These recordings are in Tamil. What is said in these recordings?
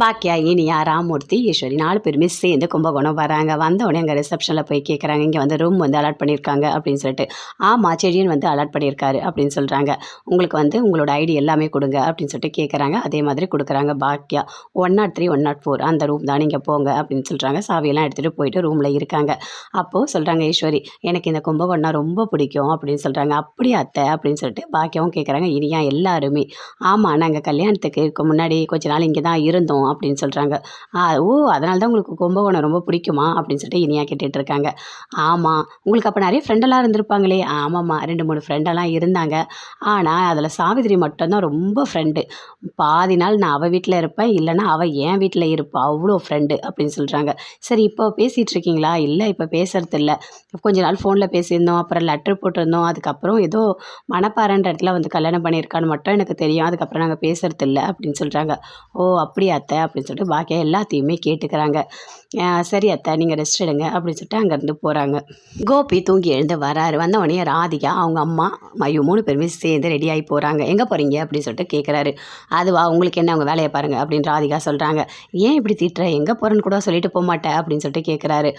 பாக்கியா இனியா ராமூர்த்தி ஈஸ்வரி நாலு பேருமே சேர்ந்து கும்பகோணம் வராங்க. வந்தவொடனே அங்கே ரிசப்ஷனில் போய் கேட்குறாங்க இங்கே வந்து ரூம் வந்து அலாட் பண்ணியிருக்காங்க அப்படின்னு சொல்லிட்டு. ஆமாம் செடியன் வந்து அலாட் பண்ணியிருக்காரு அப்படின்னு சொல்கிறாங்க உங்களுக்கு வந்து உங்களோட ஐடி எல்லாமே கொடுங்க அப்படின்னு சொல்லிட்டு கேட்குறாங்க அதே மாதிரி கொடுக்குறாங்க பாக்கியா one nought three one nought four அந்த ரூம் தான் நீங்கள் போங்க அப்படின்னு சொல்கிறாங்க சாவியெல்லாம் எடுத்துகிட்டு போயிட்டு ரூமில் இருக்காங்க. அப்போது சொல்கிறாங்க ஈஸ்வரி எனக்கு இந்த கும்பகோணம் ரொம்ப பிடிக்கும் அப்படின்னு சொல்கிறாங்க அப்படி அத்தை? அப்படின்னு சொல்லிட்டு பாக்கியாவும் கேட்குறாங்க இனியா எல்லாருமே. ஆமாம் நாங்கள் கல்யாணத்துக்கு முன்னாடி கொஞ்ச நாள் இங்கே தான் இருந்தோம். அப்படின்னு சொல்கிறாங்க ஓ அதனால தான் உங்களுக்கு கும்பகோணம் ரொம்ப பிடிக்குமா அப்படின்னு சொல்லிட்டு இனியா கேட்டுட்ருக்காங்க. ஆமாம் உங்களுக்கு அப்போ நிறைய ஃப்ரெண்டெல்லாம் இருந்திருப்பாங்களே. ஆமாம்மா ரெண்டு மூணு ஃப்ரெண்டெல்லாம் இருந்தாங்க. ஆனால் அதில் சாவித்திரி மட்டும்தான் ரொம்ப ஃப்ரெண்டு பாதி நாள் நான் அவள் வீட்டில் இருப்பேன் இல்லைன்னா அவள் என் வீட்டில் இருப்பாள் அவ்வளோ ஃப்ரெண்டு அப்படின்னு சொல்கிறாங்க சரி இப்போ பேசிகிட்டு இருக்கீங்களா இல்லை இப்போ பேசுறது இல்லை கொஞ்ச நாள் ஃபோனில் பேசியிருந்தோம் அப்புறம் லெட்டர் போட்டிருந்தோம். அதுக்கப்புறம் ஏதோ மணப்பாறைன்ற இடத்துல வந்து கல்யாணம் பண்ணியிருக்கான்னு மட்டும் எனக்கு தெரியும். அதுக்கப்புறம் நாங்கள் பேசுறது இல்லை அப்படின்னு சொல்கிறாங்க ஓ அப்படியா அத்தை அப்படின்னு சொல்லிட்டு பாக்கியா எல்லாத்தையுமே கேட்டுக்கிறாங்க. சரி அத்தை நீங்கள் ரெஸ்ட் எடுங்க அப்படின்னு சொல்லிட்டு அங்கேருந்து போகிறாங்க கோபி தூங்கி எழுந்து வராரு. வந்தவொடனே ராதிகா அவங்க அம்மா மயு மூணு பேருமே சேர்ந்து ரெடி ஆகி போகிறாங்க எங்கே போகிறீங்க அப்படின்னு சொல்லிட்டு கேட்குறாரு அதுவா உங்களுக்கு என்ன? அவங்க வேலையை பாருங்கள் அப்படின்னு ராதிகா சொல்கிறாங்க ஏன் இப்படி திட்டுற? எங்கே போகிறேன்னு கூட சொல்லிட்டு போக மாட்டேன் அப்படின்னு சொல்லிட்டு கேட்குறாரு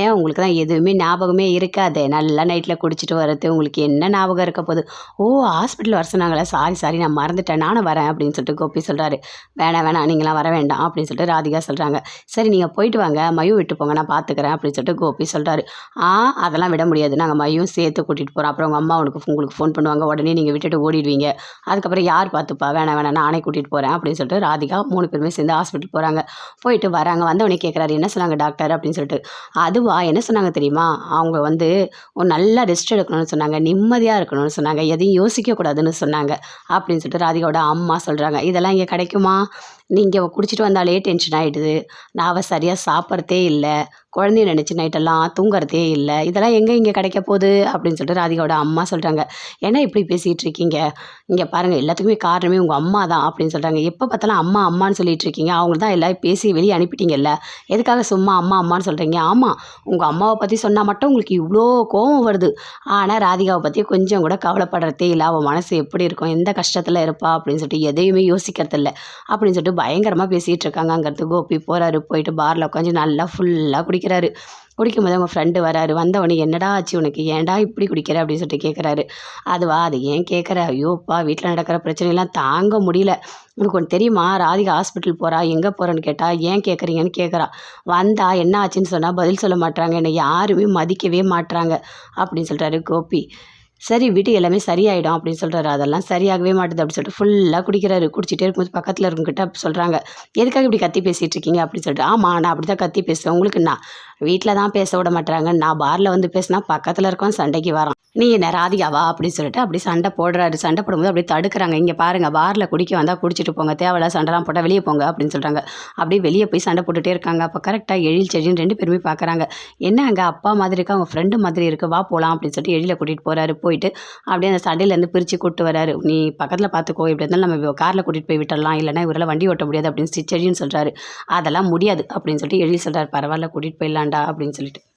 ஏன்? உங்களுக்கு தான் எதுவுமே ஞாபகமே இருக்காது. நல்லா நைட்டில் குடிச்சிட்டு வர்றது உங்களுக்கு என்ன ஞாபகம் இருக்க போகுது? ஓ ஹாஸ்பிட்டல் வர சொன்னாங்களே. சாரி சாரி நான் மறந்துட்டேன். நானும் வரேன் அப்படின்னு சொல்லிட்டு கோபி சொல்கிறாரு வேணாம் வேணாம். நீங்களாம் வர வேண்டாம் வேண்டாம் அப்படின்னு சொல்லிட்டு ராதிகா சொல்கிறாங்க சரி நீங்கள் போயிட்டு வாங்க. மயு விட்டு போங்க. நான் பார்த்துக்கிறேன் அப்படின்னு சொல்லிட்டு கோபி சொல்கிறாரு ஆ அதெல்லாம் விட முடியாது. நாங்கள் மையும் சேர்த்து கூட்டிகிட்டு போகிறோம் அப்புறம் உங்கள் அம்மா உனக்கு உங்களுக்கு ஃபோன் பண்ணுவாங்க. உடனே நீங்கள் விட்டுட்டு ஓடிடுவீங்க. அதுக்கப்புறம் யார் பார்த்துப்பா வேணாம் வேணாம். நானே கூட்டிகிட்டு போகிறேன் அப்படின்னு சொல்லிட்டு ராதிகா மூணு பேருமே சேர்ந்து ஹாஸ்பிட்டல் போகிறாங்க போயிட்டு வராங்க. வந்தவொடனே கேட்குறாரு என்ன சொன்னாங்க டாக்டர் அப்படின்னு சொல்லிட்டு. அதுவா என்ன சொன்னாங்க தெரியுமா? அவங்க வந்து ஒரு நல்லா ரெஸ்ட் எடுக்கணும்னு சொன்னாங்க. நிம்மதியாக இருக்கணும்னு சொன்னாங்க. எதையும் யோசிக்கக்கூடாதுன்னு சொன்னாங்க. அப்படின்னு சொல்லிட்டு ராதிகாவோட அம்மா சொல்கிறாங்க இதெல்லாம் இங்கே கிடைக்குமா? நீங்கள் குடிச்சிட்டு வந்தாலே டென்ஷன் ஆகிடுது நான் அவள் சரியாக சாப்பிட்றதே இல்லை. குழந்தைய நினச்சி நைட்டெல்லாம் தூங்குறதே இல்லை. இதெல்லாம் எங்கே இங்கே கிடைக்க போகுது? அப்படின்னு சொல்லிட்டு ராதிகாவோட அம்மா சொல்கிறாங்க ஏன்னா இப்படி பேசிகிட்டு இருக்கீங்க. இங்கே பாருங்கள் எல்லாத்துக்குமே காரணமே உங்கள் அம்மா தான் அப்படின்னு சொல்கிறாங்க எப்போ பார்த்தாலும் அம்மா அம்மான்னு சொல்லிட்டு இருக்கீங்க. அவங்க தான் எல்லாம் பேசி வெளியே அனுப்பிட்டீங்கல்ல. எதுக்காக சும்மா அம்மா அம்மான்னு சொல்கிறீங்க ஆமாம் உங்கள் அம்மாவை பற்றி சொன்னால் மட்டும் உங்களுக்கு இவ்வளோ கோவம் வருது. ஆனால் ராதிகாவை பற்றி கொஞ்சம் கூட கவலைப்படுறதே இல்லை. அவள் மனசு எப்படி இருக்கும்? எந்த கஷ்டத்தில் இருப்பா? அப்படின்னு சொல்லிட்டு எதையுமே யோசிக்கிறது இல்லை. அப்படின்னு சொல்லிட்டு பயங்கரமாக பேசிகிட்டு இருக்காங்க அங்கிறது கோபி. போகிறாரு போயிட்டு பாரில் உட்காந்து நல்லா ஃபுல்லாக குடிக்க குடிக்கிறாரு. குடிக்கும்போது அவங்க ஃப்ரெண்டு வராரு. வந்தவொடனே என்னடா ஆச்சு? உனக்கு ஏன்டா இப்படி குடிக்கிற? அப்படின்னு சொல்லிட்டு கேட்குறாரு அதுவா? அது ஏன் கேட்குற ஐயோப்பா வீட்டில் நடக்கிற பிரச்சனையெல்லாம் தாங்க முடியல. உனக்கு ஒன்று தெரியுமா? ராதிகா ஹாஸ்பிட்டல் போகிறா எங்கே போகிறேன்னு கேட்டால் ஏன் கேட்குறீங்கன்னு கேட்குறா வந்தா என்ன ஆச்சுன்னு சொன்னால் பதில் சொல்ல மாட்டாங்க என்னை யாருமே மதிக்கவே மாட்றாங்க. அப்படின்னு சொல்கிறாரு கோபி. சரி வீட்டு எல்லாமே சரியாயிடும் அப்படின்னு சொல்கிறாரு அதெல்லாம் சரியாகவே மாட்டுது அப்படின்னு சொல்லிட்டு ஃபுல்லாக குடிக்கிறாரு. குடிச்சிட்டே இருக்கும்போது பக்கத்தில் இருக்கவங்கிட்ட சொல்கிறாங்க எதுக்காக இப்படி கத்தி பேசிகிட்டு இருக்கீங்க? அப்படின்னு சொல்லிட்டு ஆமாம் நான் அப்படி தான் கத்தி பேசுவேன். உங்களுக்கு நான் வீட்டில் தான் பேச விட மாட்டாங்க நான் பாரில் வந்து பேசினா பக்கத்தில் இருக்கோம் சண்டைக்கு வரான். நீ என்ன ராதிகாவா அப்படின்னு சொல்லிட்டு அப்படி சண்டை போடுறாரு. சண்டை போடும்போது அப்படியே தடுக்கிறாங்க. இங்கே பாருங்கள் பாரில் குடிக்க வந்தால் குடிச்சிட்டு போங்க தேவையில்ல சண்டைலாம் போட்டால் வெளியே போங்க அப்படின்னு சொல்கிறாங்க அப்படியே வெளியே போய் சண்டை போட்டுகிட்டே இருக்காங்க. அப்போ கரெக்டாக எழில் செடின்னு ரெண்டு பேருமே பார்க்குறாங்க என்ன அங்கே அப்பா மாதிரி இருக்கு? அவங்க ஃப்ரெண்டு மாதிரி இருக்கு. வா போகலாம் அப்படின்னு சொல்லிட்டு எழில கூட்டிகிட்டு போகிறாரு போயிட்டு அப்படியே அந்த சண்டையிலேருந்து பிரித்து கூட்டு வராரு. நீ பக்கத்தில் பார்த்துக்கோ இப்படி இருந்தாலும் நம்ம காரில் கூட்டிகிட்டு போய் விட்டுடலாம் இல்லைனா இவரால் வண்டி ஓட்ட முடியாது அப்படின்னு செடின்னு சொல்கிறாரு அதெல்லாம் முடியாது அப்படின்னு சொல்லிட்டு எழில் சொல்கிறார் பரவாயில்ல கூட்டிகிட்டு போயிடலாம்டா அப்படின்னு சொல்லிட்டு.